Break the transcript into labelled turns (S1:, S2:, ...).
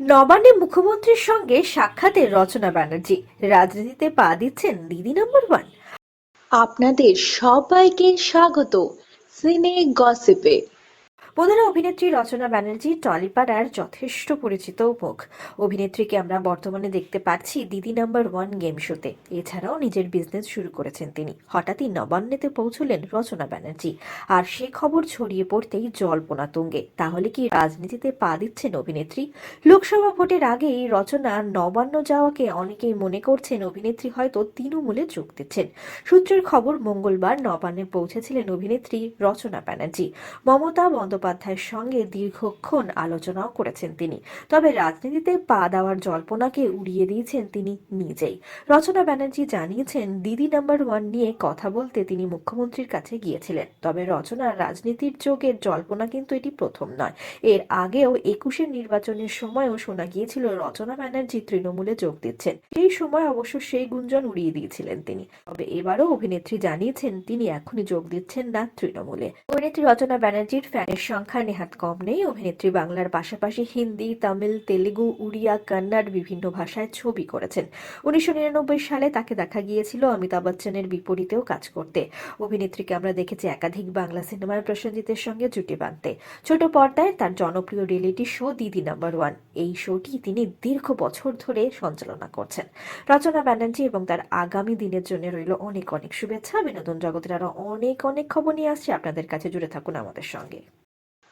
S1: নবান্নে মুখ্যমন্ত্রীর সঙ্গে সাক্ষাতে রচনা ব্যানার্জি। রাজনীতিতে পা দিচ্ছেন দিদি নম্বর ওয়ান।
S2: আপনাদের সবাইকে স্বাগত। সিনে গসিপে।
S1: বন্ধুরা অভিনেত্রী রচনা ব্যানার্জি টলিপাড়ার যথেষ্ট পরিচিত মুখ অভিনেত্রীকে আমরা বর্তমানে দেখতে পাচ্ছি দিদি নাম্বার ওয়ান গেম শোতে। এছাড়াও নিজের বিজনেস শুরু করেছেন তিনি। হঠাৎই নবান্নেতে পৌঁছলেন রচনা ব্যানার্জি। আর সে খবর ছড়িয়ে পড়তেই জল্পনা তুঙ্গে। তাহলে কি রাজনীতিতে পা দিচ্ছেন অভিনেত্রী? লোকসভা ভোটের আগেই রচনা নবান্ন যাওয়াকে অনেকেই মনে করছেন অভিনেত্রী হয়তো তৃণমূলে যোগ দিচ্ছেন। সূত্রের খবর মঙ্গলবার নবান্নে পৌঁছেছিলেন অভিনেত্রী রচনা ব্যানার্জি। মমতা বন্দ্যোপাধ্যায়ের সঙ্গে দীর্ঘক্ষণ আলোচনাও করেছেন তিনি। তবে রাজনীতিতে পা দেওয়ার জল্পনাকে উড়িয়ে দিয়েছেন তিনি নিজেই। রচনা ব্যানার্জি জানিয়েছেন, দিদি নাম্বার ওয়ান নিয়ে কথা বলতে তিনি মুখ্যমন্ত্রীর কাছে গিয়েছিলেন। তবে রচনার রাজনীতির যোগের জল্পনা কিন্তু এটি প্রথম নয়। এর আগেও একুশের নির্বাচনের সময়ও শোনা গিয়েছিল, রচনা ব্যানার্জি তৃণমূলে যোগ দিচ্ছেন। সেই সময় অবশ্য সেই গুঞ্জন উড়িয়ে দিয়েছিলেন তিনি। তবে এবারও অভিনেত্রী জানিয়েছেন, তিনি এখনই যোগ দিচ্ছেন না তৃণমূলে। অভিনেত্রী রচনা ব্যানার্জির ফ্যানের সংখ্যা নেহাত কম নেই। অভিনেত্রী বাংলার পাশাপাশি হিন্দি, তামিল, তেলেগু, উড়িয়া, কন্নড় বিভিন্ন ভাষায় ছবি করেছেন। উনিশশো নিরানব্বই সালে তাকে দেখা গিয়েছিল অমিতাভ বচ্চনের বিপরীতেও কাজ করতে। অভিনেত্রীকে আমরা দেখেছি একাধিক বাংলা সিনেমার প্রসেনজিতের সঙ্গে জুটি বাঁধতে। ছোট পর্দায় তার জনপ্রিয় reality show Didi number one. এই শোটি তিনি দীর্ঘ বছর ধরে সঞ্চালনা করছেন। রচনা ব্যানার্জি এবং তার আগামী দিনের জন্য রইল অনেক অনেক শুভেচ্ছা। বিনোদন জগতের আরও অনেক অনেক খবর নিয়ে আসছে। আপনাদের কাছে জুড়ে থাকুন আমাদের সঙ্গে।